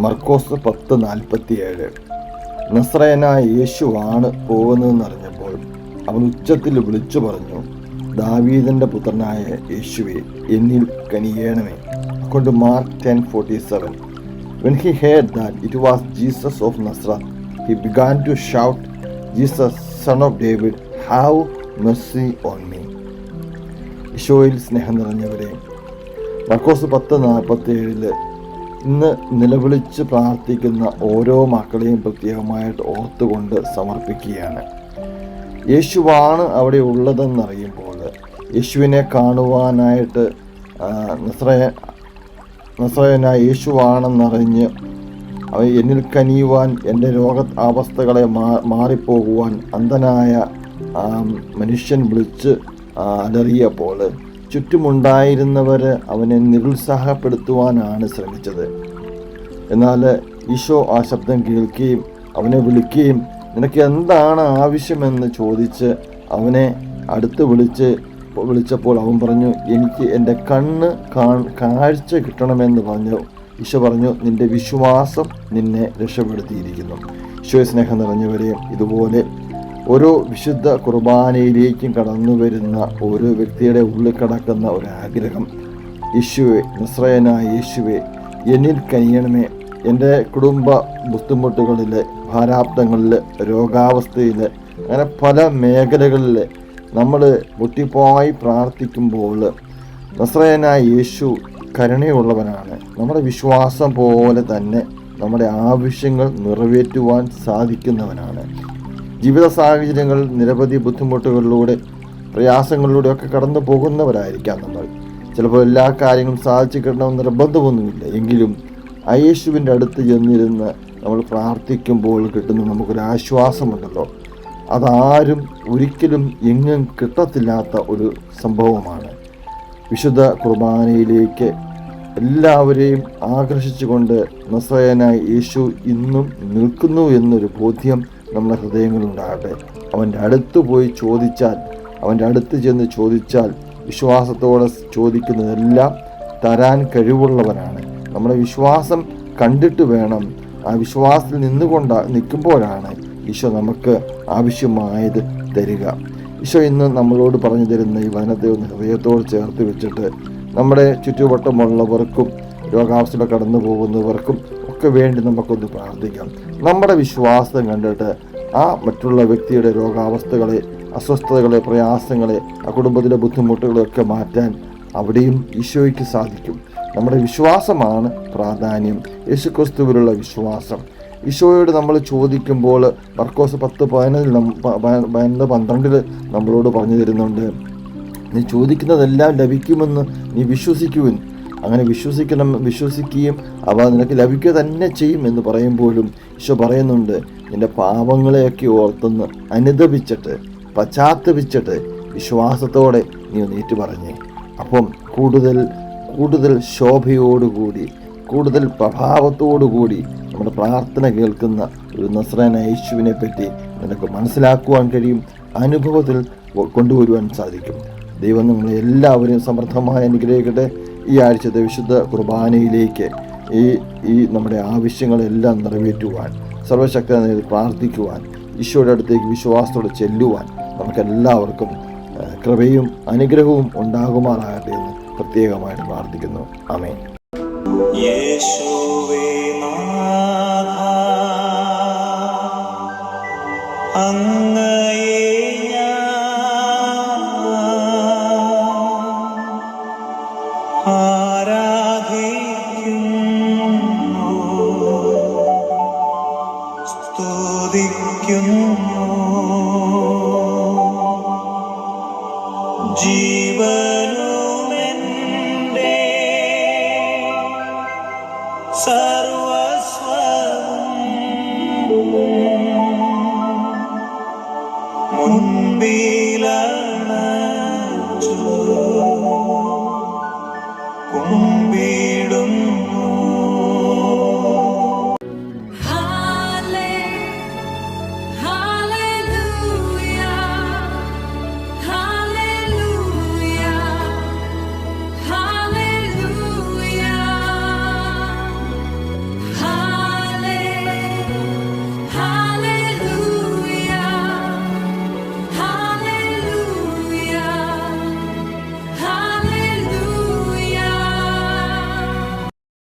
മർക്കോസ് പത്ത് നാൽപ്പത്തിയേഴ്. നസ്രയനായ യേശുവാണ് പോകുന്നതെന്നറിഞ്ഞപ്പോൾ അവൻ ഉച്ചത്തിൽ വിളിച്ചു പറഞ്ഞു ദാവീദന്റെ പുത്രനായ യേശുവെ എന്നിൽ കനിയേണമേ. കൊണ്ട് Mark ten forty seven. When he heard that it was Jesus of Nazareth he began to shout Jesus son of David have mercy on me ഈശോയിൽ സ്നേഹം നിറഞ്ഞവരെ മർക്കോസ് പത്ത് നാൽപ്പത്തി ഏഴിൽ ഇന്ന് നിലവിളിച്ച് പ്രാർത്ഥിക്കുന്ന ഓരോ മക്കളെയും പ്രത്യേകമായിട്ട് ഓർത്തുകൊണ്ട് സമർപ്പിക്കുകയാണ്. യേശുവാണ് അവിടെ ഉള്ളതെന്നറിയുമ്പോൾ യേശുവിനെ കാണുവാനായിട്ട് നസ്രയ നസ്രയനായ യേശുവാണെന്നറിഞ്ഞ് അവ എന്നിൽ കനിയുവാൻ എന്റെ രോഗ അവസ്ഥകളെ മാ മാറിപ്പോകുവാൻ അന്ധനായ മനുഷ്യൻ വിളിച്ച് അലറിയ അലറിയപ്പോൾ ചുറ്റുമുണ്ടായിരുന്നവർ അവനെ നിരുത്സാഹപ്പെടുത്തുവാനാണ് ശ്രമിച്ചത്. എന്നാൽ ഈശോ ആ ശബ്ദം കേൾക്കുകയും അവനെ വിളിക്കുകയും നിനക്ക് എന്താണ് ആവശ്യമെന്ന് ചോദിച്ച് അവനെ അടുത്ത് വിളിച്ച് വിളിച്ചപ്പോൾ അവൻ പറഞ്ഞു എനിക്ക് എന്റെ കണ്ണ് കാഴ്ച കിട്ടണമെന്ന് പറഞ്ഞു. ഈശോ പറഞ്ഞു നിന്റെ വിശ്വാസം നിന്നെ രക്ഷപ്പെടുത്തിയിരിക്കുന്നു. ഈശോയെ സ്നേഹം നിറഞ്ഞവരെയും ഇതുപോലെ ഓരോ വിശുദ്ധ കുർബാനയിലേക്കും കടന്നു വരുന്ന ഒരു വ്യക്തിയുടെ ഉള്ളിൽ കിടക്കുന്ന ഒരാഗ്രഹം യേശുവെ നിശ്രയനായ യേശുവെ എന്നിൽ കനിയണമേ. എന്റെ കുടുംബ ബുദ്ധിമുട്ടുകളിൽ ഭാരാബ്ദങ്ങളിൽ രോഗാവസ്ഥയിൽ അങ്ങനെ പല മേഖലകളിൽ നമ്മൾ മുട്ടിപ്പോയി പ്രാർത്ഥിക്കുമ്പോൾ നസ്രയനായ യേശു കരുണയുള്ളവനാണ്. നമ്മുടെ വിശ്വാസം പോലെ തന്നെ നമ്മുടെ ആവശ്യങ്ങൾ നിറവേറ്റുവാൻ സാധിക്കുന്നവനാണ്. ജീവിത സാഹചര്യങ്ങൾ നിരവധി ബുദ്ധിമുട്ടുകളിലൂടെ പ്രയാസങ്ങളിലൂടെ ഒക്കെ കടന്നു പോകുന്നവരായിരിക്കാം നമ്മൾ. ചിലപ്പോൾ എല്ലാ കാര്യങ്ങളും സാധിച്ചു കിട്ടണമെന്ന് നിർബന്ധമൊന്നുമില്ല. എങ്കിലും ആ യേശുവിന്റെ അടുത്ത് ചെന്നിരുന്ന് നമ്മൾ പ്രാർത്ഥിക്കുമ്പോൾ കിട്ടുന്ന നമുക്കൊരു ആശ്വാസമുണ്ടല്ലോ. അതാരും ഒരിക്കലും എങ്ങും കിട്ടത്തില്ലാത്ത ഒരു സംഭവമാണ്. വിശുദ്ധ കുർബാനയിലേക്ക് എല്ലാവരെയും ആകർഷിച്ചുകൊണ്ട് നസ്രയനായ യേശു ഇന്നും നിൽക്കുന്നു എന്നൊരു ബോധ്യം നമ്മുടെ ഹൃദയങ്ങളിലുണ്ടാകട്ടെ അവന്റെ അടുത്ത് പോയി ചോദിച്ചാൽ അവന്റെ അടുത്ത് ചെന്ന് ചോദിച്ചാൽ വിശ്വാസത്തോടെ ചോദിക്കുന്നതെല്ലാം തരാൻ കഴിവുള്ളവനാണ്. നമ്മുടെ വിശ്വാസം കണ്ടിട്ട് വേണം. ആ വിശ്വാസത്തിൽ നിന്നുകൊണ്ട് നിൽക്കുമ്പോഴാണ് ഈശോ നമുക്ക് ആവശ്യമായത് തരിക. ഈശോ ഇന്ന് നമ്മളോട് പറഞ്ഞു തരുന്ന ഈ വനത്തെ ഒന്ന് ഹൃദയത്തോട് ചേർത്ത് വെച്ചിട്ട് നമ്മുടെ ചുറ്റുവട്ടമുള്ളവർക്കും രോഗാവസ്ഥ കടന്നു പോകുന്നവർക്കും ഒക്കെ വേണ്ടി നമുക്കൊന്ന് പ്രാർത്ഥിക്കാം. നമ്മുടെ വിശ്വാസം കണ്ടിട്ട് ആ മറ്റുള്ള വ്യക്തിയുടെ രോഗാവസ്ഥകളെ അസ്വസ്ഥതകളെ പ്രയാസങ്ങളെ ആ കുടുംബത്തിലെ ബുദ്ധിമുട്ടുകളൊക്കെ മാറ്റാൻ അവിടെയും ഈശോയ്ക്ക് സാധിക്കും. നമ്മുടെ വിശ്വാസമാണ് പ്രാധാന്യം. യേശുക്രിസ്തുവിലുള്ള വിശ്വാസം. ഈശോയോട് നമ്മൾ ചോദിക്കുമ്പോൾ മർക്കോസ് പത്ത് പതിനൊന്നിൽ പതിനൊന്ന് പന്ത്രണ്ടിൽ നമ്മളോട് പറഞ്ഞു തരുന്നുണ്ട്. നീ ചോദിക്കുന്നതെല്ലാം ലഭിക്കുമെന്ന് നീ വിശ്വസിക്കുവിൻ. അങ്ങനെ വിശ്വസിക്കണം വിശ്വസിക്കുകയും അവ നിനക്ക് ലഭിക്കുക തന്നെ ചെയ്യും എന്ന് പറയുമ്പോഴും ഈശോ പറയുന്നുണ്ട് നിന്റെ പാപങ്ങളെയൊക്കെ ഓർത്തുന്ന് അനുദപിച്ചിട്ട് പശ്ചാത്തപിച്ചിട്ട് വിശ്വാസത്തോടെ നീ നീറ്റു പറഞ്ഞേ. അപ്പം കൂടുതൽ കൂടുതൽ ശോഭയോടുകൂടി കൂടുതൽ പ്രഭാവത്തോടുകൂടി നമ്മുടെ പ്രാർത്ഥന കേൾക്കുന്ന ഒരു നസ്രാന യേശുവിനെ പറ്റി നിനക്ക് മനസ്സിലാക്കുവാൻ കഴിയും അനുഭവത്തിൽ കൊണ്ടുവരുവാൻ സാധിക്കും. ദൈവം നിങ്ങളെല്ലാവരെയും സമൃദ്ധമായി അനുഗ്രഹിക്കട്ടെ. ഈ ആഴ്ചത്തെ വിശുദ്ധ കുർബാനയിലേക്ക് ഈ ഈ നമ്മുടെ ആവശ്യങ്ങളെല്ലാം നിറവേറ്റുവാൻ സർവശക്തനെ പ്രാർത്ഥിക്കുവാൻ ഈശോയുടെ അടുത്തേക്ക് വിശ്വാസത്തോടെ ചെല്ലുവാൻ നമുക്കെല്ലാവർക്കും കൃപയും അനുഗ്രഹവും ഉണ്ടാകുമാറാകട്ടെ എന്ന് പ്രത്യേകമായിട്ട് പ്രാർത്ഥിക്കുന്നു. ആമേൻ. യേശുവേ നാഥ ജീവനുമെന്റെ സർവസ്വം മുൻപേ